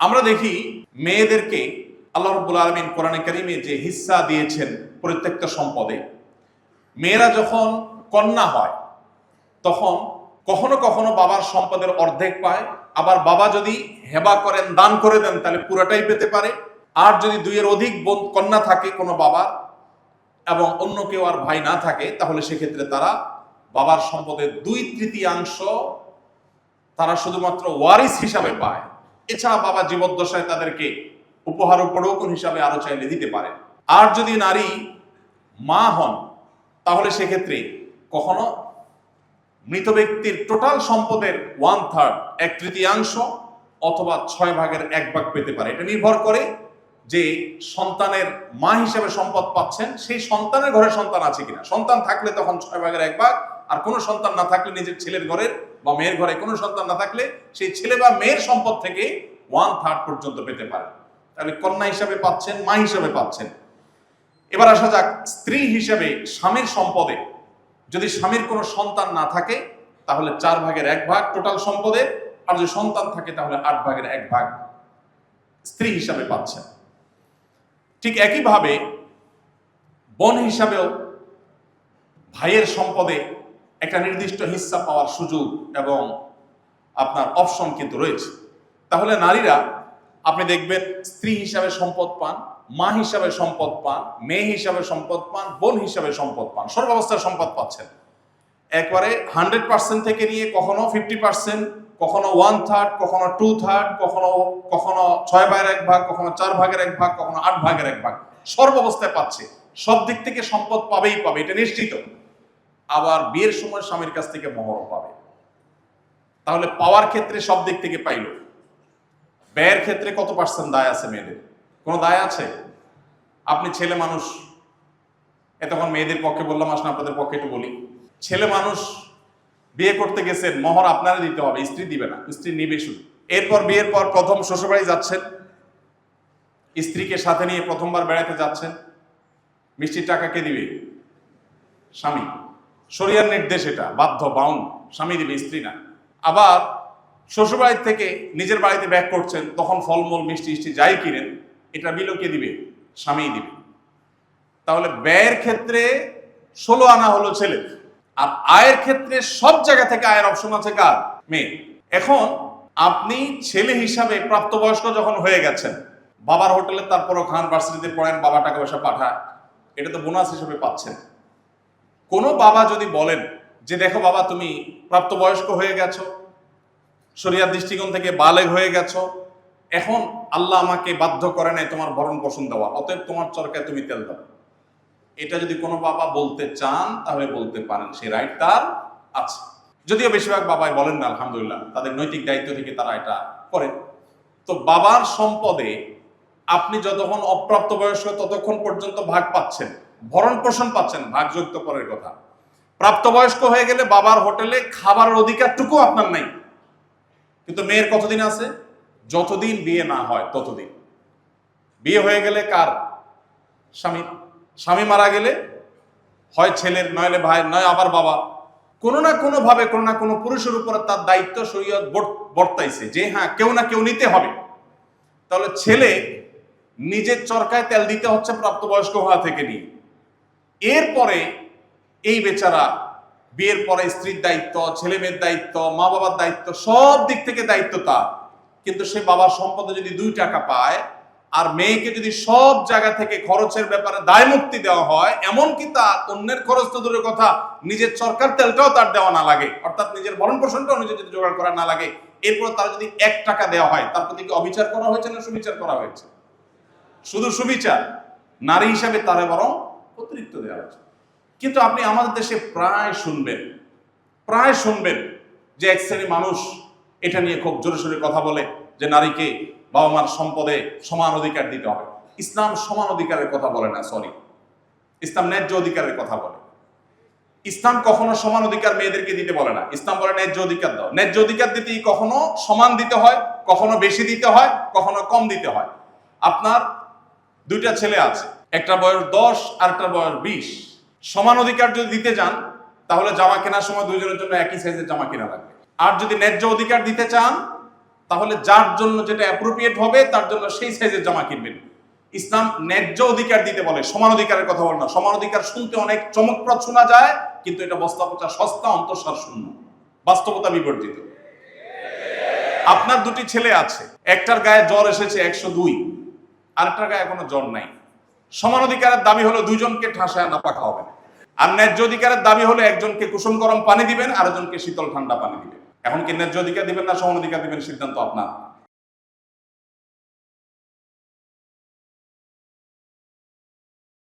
আমরা দেখি মেয়েদেরকে আল্লাহ রব্বুল আলমিন কোরআনে কারিমে যে হিস্সা দিয়েছেন প্রত্যেকটা সম্পদে, মেয়েরা যখন কন্যা হয়, তখন কখনো কখনো বাবার সম্পদের অর্ধেক পায়, আবার বাবা যদি হেবা করেন, দান করে দেন, তাহলে পুরোটাই পেতে পারে, আর যদি দুইয়ের অধিক কন্যা থাকে কোনো বাবার এবং অন্য কেউ আর ভাই না থাকে, তাহলে সেক্ষেত্রে তারা বাবার সম্পদের দুই তৃতীয়াংশ তারা শুধুমাত্র ওয়ারিস হিসাবে পায়। এছাড়া বাবা জীবদ্দশায় তাদেরকে উপহার উপরোকন হিসাবে আরও চাইলে দিতে পারে আর যদি নারী মা হন, তাহলে সেক্ষেত্রে কখনো মৃত ব্যক্তির টোটাল সম্পদের ওয়ান থার্ড এক তৃতীয়াংশ অথবা ছয় ভাগের এক ভাগ পেতে পারে। এটা নির্ভর করে যে সন্তানের মা হিসেবে সম্পদ পাচ্ছেন, সেই সন্তানের ঘরে সন্তান আছে কিনা। সন্তান থাকলে তখন ছয় ভাগের এক ভাগ, আর কোনো সন্তান না থাকলে নিজের ছেলের ঘরের বা মেয়ের ঘরে কোনো সন্তান না থাকলে সেই ছেলে বা মেয়ের সম্পদ থেকে ওয়ান থার্ড পর্যন্ত পেতে পারে। তাহলে কন্যা হিসাবে পাচ্ছেন, মা হিসাবে পাচ্ছেন। এবার আসা যাক, স্ত্রী হিসাবে স্বামীর সম্পদে। যদি স্বামীর কোনো সন্তান না থাকে, তাহলে চার ভাগের এক ভাগ টোটাল সম্পদের আর যদি সন্তান থাকে, তাহলে আট ভাগের এক ভাগ স্ত্রী হিসাবে পাচ্ছেন। ঠিক একইভাবে বোন হিসাবেও ভাইয়ের সম্পদে একটা নির্দিষ্ট হিস্সা পাওয়ার সুযোগ এবং আপনার অপশন কিন্তু রয়েছে। তাহলে নারীরা, আপনি দেখবেন স্ত্রী হিসাবে সম্পদ পান, মা হিসাবে সম্পদ পান, মেয়ে হিসাবে সম্পদ পান, বোন হিসাবে সম্পদ পান সর্বাবস্থায় সম্পদ পাচ্ছেন। একবারে হান্ড্রেড পার্সেন্ট থেকে নিয়ে কখনো ফিফটি পার্সেন্ট কখনো ওয়ান থার্ড কখনো টু থার্ড কখনো কখনো ছয় ভাগের এক ভাগ, কখনো চার ভাগের এক ভাগ, কখনো আট ভাগের এক ভাগ। সর্বাবস্থায় পাচ্ছে। সব দিক থেকে সম্পদ পাবেই পাবে, এটা নিশ্চিত। আবার বিয়ের সময় স্বামীর কাছ থেকে মহর পাবে। তাহলে পাওয়ার ক্ষেত্রে সব দিক থেকে পাইল। ব্যয়ের ক্ষেত্রে কত পার্সেন্ট দায় আছে মেয়েদের? কোনো দায় আছে? আপনি ছেলে মানুষ এতক্ষণ মেয়েদের পক্ষে বললাম আসলে আপনাদের পক্ষে একটু বলি। ছেলে মানুষ বিয়ে করতে গেছেন মহর আপনারা দিতে হবে, স্ত্রী দিবে না, স্ত্রী নিবে শুধু। এরপর বিয়ের পর প্রথম শ্বশুরবাড়ি যাচ্ছেন, স্ত্রীকে সাথে নিয়ে প্রথমবার বেড়াতে যাচ্ছেন, মিষ্টির টাকা কে দিবে? স্বামী। শরিয়ার নির্দেশ এটা, বাধ্য বাউন স্বামী দিবে, স্ত্রী না। আবার শ্বশুরবাড়ির থেকে নিজের বাড়িতে ব্যাক করছেন, তখন ফলমূল, মিষ্টি মিষ্টি যাই কিনেন, এটা বিলও কে দিবে? স্বামীই দিবে। তাহলে ব্যয়ের ক্ষেত্রে ষোলো আনা হলো ছেলে, আর আয়ের ক্ষেত্রে সব জায়গা থেকে আয়ের অপশন আছে কার? মেয়ে। এখন আপনি ছেলে হিসাবে প্রাপ্তবয়স্ক যখন হয়ে গেছেন, বাবার হোটেলে তারপরও খান, ভার্সিটিতে পড়েন, বাবা টাকা পয়সা পাঠায়, এটা তো বোনাস হিসেবে পাচ্ছেন। কোনো বাবা যদি বলেন যে, দেখো বাবা, তুমি প্রাপ্তবয়স্ক হয়ে গেছো, শরিয়ার দৃষ্টিকোণ থেকে বালেগ হয়ে গেছো, এখন আল্লাহ আমাকে বাধ্য করে নাই তোমার ভরণ পোষণ দেওয়া, অতএব তোমার চরকায় তুমি তেল দাও। এটা যদি কোনো বাবা বলতে চান, তাহলে বলতে পারেন সেই রাইট তার আছে। যদিও বেশিরভাগ বাবাই বলেন না, আলহামদুলিল্লাহ, তাদের নৈতিক দায়িত্ব থেকে তারা এটা করেন। তো বাবার সম্পদে আপনি যতক্ষণ অপ্রাপ্ত বয়স্ক ততক্ষণ পর্যন্ত ভাগ পাচ্ছেন। ভরণ পোষণ পাচ্ছেন ভাগযুক্ত পরের কথা। প্রাপ্তবয়স্ক হয়ে গেলে বাবার হোটেলে খাবারের অধিকারটুকু আপনার নাই। কিন্তু মেয়ের কতদিন আছে? যতদিন বিয়ে না হয়, ততদিন। বিয়ে হয়ে গেলে কার? স্বামী। স্বামী মারা গেলে হয় ছেলের, নইলে ভাই নয় আবার বাবা। কোনো না কোনো ভাবে কোনো না কোনো পুরুষের উপরে তার দায়িত্ব শরীয়ত বর্তাইছে যে হ্যাঁ কেউ না কেউ নিতে হবে। তাহলে ছেলে নিজের চরকায় তেল দিতে হচ্ছে প্রাপ্তবয়স্ক হওয়া থেকে নিয়ে। এরপরে এই বেচারা বিয়ের পরে স্ত্রীর দায়িত্ব ছেলে মেয়ের দায়িত্ব মা বাবার দায়িত্ব, সব দিক থেকে দায়িত্ব তার। কিন্তু সে বাবার সম্পদে যদি দুই টাকা পায়, আর মেয়েকে যদি সব জায়গা থেকে খরচের ব্যাপারে দায় মুক্তি দেওয়া হয়, এমনকি তার অন্যের খরচ তো দূরের কথা, নিজের সরকার তেলটাও তার দেওয়া না লাগে, অর্থাৎ নিজের ভরণ পোষণটাও নিজে যদি জোগাড় করা না লাগে, এরপর তার যদি এক টাকা দেওয়া হয়, তার প্রতি কি অবিচার করা হয়েছে না সুবিচার করা হয়েছে? শুধু সুবিচার, নারী হিসাবে তারে বরং অতিরিক্ত দেওয়া হয়েছে। কিন্তু আপনি আমাদের দেশে প্রায় শুনবেন প্রায় শুনবেন যে এক শ্রেণি মানুষ এটা নিয়ে খুব জোরে সোরে কথা বলে যে নারীকে বাবা মার সম্পদে সমান অধিকার দিতে হবে। ইসলাম সমান অধিকারের কথা বলে না সরি ইসলাম ন্যায্য অধিকারের কথা বলে। ইসলাম কখনো সমান অধিকার মেয়েদেরকে দিতে বলে না। ইসলাম বলে ন্যায্য অধিকার দাও। ন্যায্য অধিকার দিতেই কখনো সমান দিতে হয়, কখনো বেশি দিতে হয়, কখনো কম দিতে হয়। আপনার দুইটা ছেলে আছে একটা বয়স দশ, আর একটা বয়স বিশ। সমান অধিকার যদি দিতে যান তাহলে জামা কেনার সময় দুইজনের জন্য একই সাইজের জামা কেনা লাগবে। আর যদি ন্যায্য অধিকার দিতে চান, তাহলে যার জন্য যেটা অ্যাপ্রোপ্রিয়েট হবে, তার জন্য সেই সাইজের জামা কিনবেন। ইসলাম ন্যায্য অধিকার দিতে বলে, সমান অধিকারের কথা বলে না। সমান অধিকার শুনতে অনেক চমকপ্রদ শোনা যায়, কিন্তু এটা বস্তা সস্তা, অন্তঃসার শূন্য। বাস্তবতা বিবর্জিত। আপনার দুটি ছেলে আছে। একটার গায়ে জ্বর এসেছে একশো দুই, আরেকটার গায়ে এখনও জ্বর নাই। সমান অধিকারের দাবি হলো দুইজনকে ঠাসায় নাপা খাওয়াবেন আর ন্যায্য অধিকারের দাবি হলো একজনকে কুসুম গরম পানি দিবেন আর একজনকে শীতল ঠান্ডা পানি দিবেন। এখন কি ন্যায্য অধিকার দিবেন না সমান অধিকার দিবেন সিদ্ধান্ত আপনার?